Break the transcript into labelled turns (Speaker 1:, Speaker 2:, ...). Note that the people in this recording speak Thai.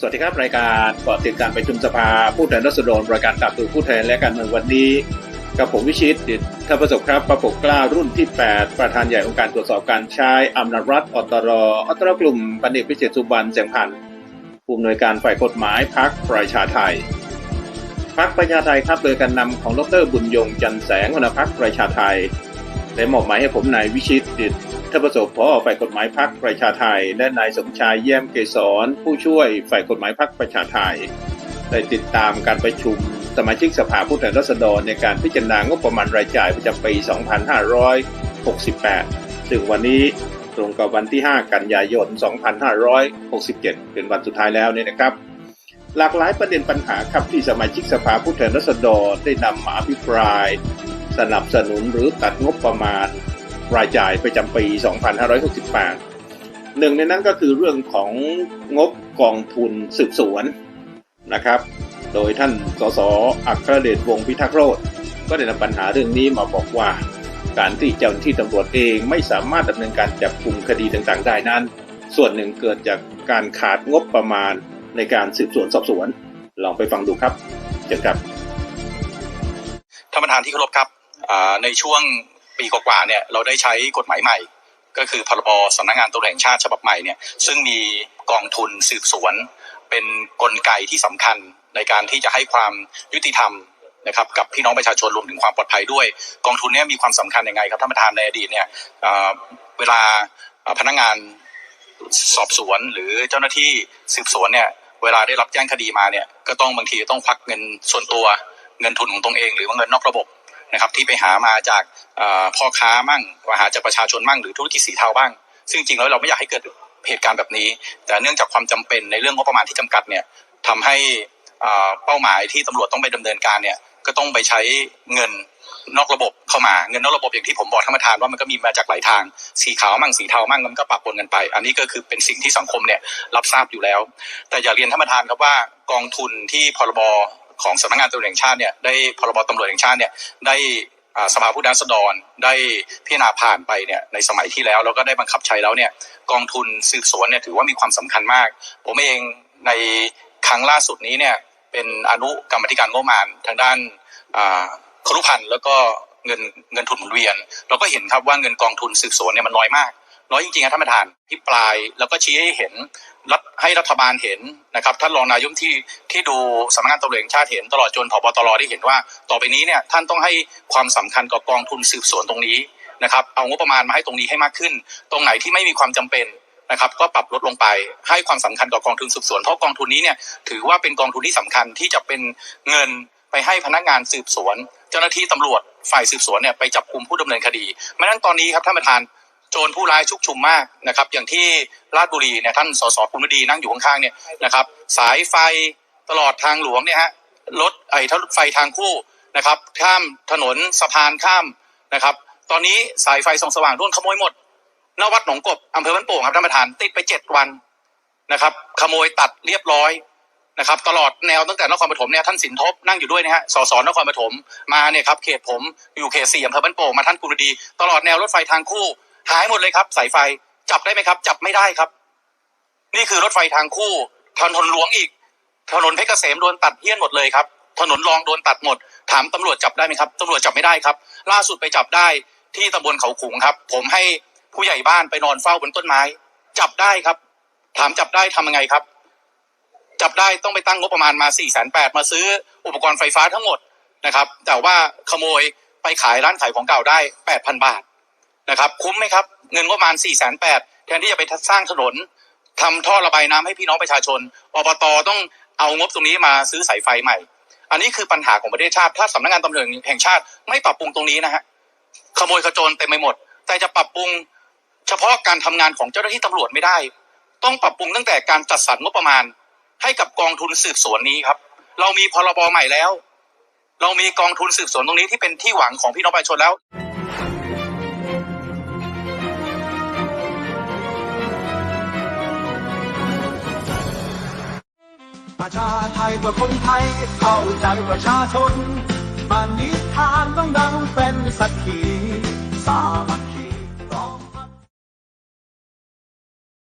Speaker 1: สวัสดีครับ รายการเกาะติดการประชุมสภาผู้แทนราษฎรรายการตับตัวผู้แทนและการเมืองวันนี้กับผมวิชิตดิตท่านประสบครับประปกกล้ารุ่นที่ 8 ประธานใหญ่องค์การตรวจสอบการใช้อำนาจรัฐอตรอตรกลุ่มปันเอกพิเศษสุบรรณแสงพันธ์ผู้อำนวยการฝ่ายกฎหมายพักประชาไทยพักประชาไทยครับโดยการนำของดรบุญยงจันแสงหัวหน้าพักประชาไทยได้มอบหมายให้ผมนายวิชิตดิต ท่านประสบพอฝ่ายกฎหมายพักประชาไทย และนายสมชายเยี่ยมเกษรผู้ช่วยฝ่ายกฎหมายพักประชาไทย ได้ติดตามการประชุมสมาชิกสภาผู้แทนราษฎรในการพิจารณางบประมาณรายจ่ายประจำปี 2568 ซึ่งวันนี้ตรงกับวันที่ 5 กันยายน 2567 เป็นวันสุดท้ายแล้วเนี่ยนะครับ หลากหลายประเด็นปัญหาครับที่สมาชิกสภาผู้แทนราษฎรได้นำมาอภิปราย สนับสนุนหรือตัดงบประมาณ รายจ่ายประจำปี 2568 หนึ่งในนั้นก็คือเรื่องของงบกองทุนสืบสวนนะครับ โดยท่านสสอัครเดชวงพิทักษ์โรธก็ได้นำปัญหาเรื่องนี้มาบอกว่า การที่เจ้าหน้าที่ตำรวจเองไม่สามารถดำเนินการจับกลุ่มคดีต่างๆ ได้นั้น ส่วนหนึ่งเกิดจากการขาดงบประมาณในการสืบสวนสอบสวน ลองไปฟังดูครับเชิญครับ
Speaker 2: ท่านประธานที่เคารพครับในช่วง ปีกว่าๆเนี่ยเราได้ใช้กฎหมายใหม่ ก็คือพรบสำนักงานตำรวจแห่งชาติฉบับใหม่เนี่ยซึ่งมีกองทุนสืบสวน เป็นกลไกที่สำคัญในการที่จะให้ความยุติธรรมนะครับกับพี่น้องประชาชนรวมถึงความปลอดภัยด้วย กองทุนเนี้มีความสำคัญยังไงครับท่านประธานในอดีตเนี่ยเวลาอ่าพนักงานสอบสวนหรือเจ้าหน้าที่สืบสวนเนี่ยเวลาได้รับแจ้งคดีมาเนี่ยก็ต้องบางทีต้องควักเงินส่วนตัวเงินทุนของตนเอง หรือว่าเงินนอกระบบ นะครับที่ไปหามาจากพ่อค้ามั่งว่าหาจากประชาชนมั่งหรือธุรกิจสีเทาบ้าง ซึ่งจริงแล้วเราไม่อยากให้เกิดเหตุการณ์แบบนี้ แต่เนื่องจากความจำเป็นในเรื่องงบประมาณที่จำกัดเนี่ยทำให้เป้าหมายที่ตำรวจต้องไปดำเนินการเนี่ยก็ต้องไปใช้เงินนอกระบบเข้ามาเงินนอกระบบอย่างที่ผมบอกท่านประธานว่ามันก็มีมาจากหลายทาง สีขาวมั่งสีเทามั่งมันก็ปะปนกันไป อันนี้ก็คือเป็นสิ่งที่สังคมเนี่ยรับทราบอยู่แล้ว แต่อยากเรียนท่านประธานครับว่ากองทุนที่พรบ ของสำนักงานตำรวจแห่งชาติเนี่ยได้พรบตำรวจแห่งชาติเนี่ยได้สภาผู้แทนราษฎรได้พิจารณาผ่านไปเนี่ยในสมัยที่แล้วแล้วก็ได้บังคับใช้แล้วเนี่ยกองทุนสืบสวนเนี่ยถือว่ามีความสำคัญมาก ผมเองในครั้งล่าสุดนี้เนี่ยเป็นอนุกรรมธิการงบประมาณทางด้านครุพันธ์แล้วก็เงินเงินทุนหมุนเวียน เราก็เห็นครับว่าเงินกองทุนสืบสวนเนี่ยมันน้อยมาก น้อยจริงๆครับท่านประธานที่ปลายแล้วก็ชี้ให้เห็นรัฐให้รัฐบาลเห็นนะครับท่านรองนายกที่ที่ดูสำนักงานตำรวจแห่งชาติเห็นตลอดจนพบตรได้เห็นว่า ต่อไปนี้เนี่ยท่านต้องให้ความสำคัญกับกองทุนสืบสวนตรงนี้นะครับเอางบประมาณมาให้ตรงนี้ให้มากขึ้น ตรงไหนที่ไม่มีความจำเป็นนะครับก็ปรับลดลงไปให้ความสำคัญกับกองทุนสืบสวนเพราะกองทุนนี้เนี่ยถือว่าเป็นกองทุนที่สำคัญที่จะเป็นเงินไปให้พนักงานสืบสวน เจ้าหน้าที่ตำรวจฝ่ายสืบสวนเนี่ยไปจับกลุ่มผู้ดำเนินคดีไม่นั้นตอนนี้ครับท่านประธาน โจรผู้ร้ายชุกชุมมากนะครับ อย่างที่ราชบุรีเนี่ยท่านสสภูมิดีนั่งอยู่ข้างๆเนี่ยนะครับ สายไฟตลอดทางหลวงเนี่ยฮะรถไอ้รถไฟทางคู่นะครับ ข้ามถนนสะพานข้ามนะครับ ตอนนี้สายไฟส่องสว่างโดนขโมยหมดนวัดหนองกบอำเภอบ้านโป่งครับท่านประธานติดไปเจ็ดวันนะครับ ขโมยตัดเรียบร้อยนะครับ ตลอดแนวตั้งแต่นครปฐมเนี่ยท่านสินทบนั่งอยู่ด้วยนะฮะสสนครปฐมมาเนี่ยครับเขตผมอยู่เขตสี่อำเภอบ้านโป่งมาท่านกุลดี ตลอดแนวรถไฟทางคู่ หายหมดเลยครับ สายไฟจับได้ไหมครับ จับไม่ได้ครับ นี่คือรถไฟทางคู่ ถนนหลวงอีก ถนนเพชรเกษมโดนตัดเฮี้ยนหมดเลยครับ ถนนรองโดนตัดหมด ถามตำรวจจับได้ไหมครับตำรวจจับไม่ได้ครับ ล่าสุดไปจับได้ที่ตำบลเขาขุงครับ ผมให้ผู้ใหญ่บ้านไปนอนเฝ้าบนต้นไม้ จับได้ครับ ถามจับได้ทำยังไงครับ จับได้ต้องไปตั้งงบประมาณมา4ี่แสนแปดมาซื้ออุปกรณ์ไฟฟ้าทั้งหมดนะครับ แต่ว่าขโมยไปขายร้านขายของเก่าได้แปดพันบาท นะครับคุ้มไหมครับ เงินงบประมาณ4ี่แสนแปดแทนที่จะไปสร้างถนนทำท่อระบายน้ำให้พี่น้องประชาชนอบตต้องเอางบตรงนี้มาซื้อสายไฟใหม่ อันนี้คือปัญหาของประเทศชาติ ถ้าสำนักงานตำรวจแห่งชาติไม่ปรับปรุงตรงนี้นะฮะขโมยขโจรเต็มไปหมด แต่จะปรับปรุงเฉพาะการทำงานของเจ้าหน้าที่ตำรวจไม่ได้ ต้องปรับปรุงตั้งแต่การจัดสรรงบประมาณ ให้กับกองทุนสืบสวนนี้ครับ เรามีพรบใหม่แล้ว เรามีกองทุนสืบสวนตรงนี้ที่เป็นที่หวังของพี่น้องประชาชนแล้ว
Speaker 3: ประชาไทยเพื่อคนไทย เข้าใจประชาชนปณิทานต้องดังเป็นสักขีสามั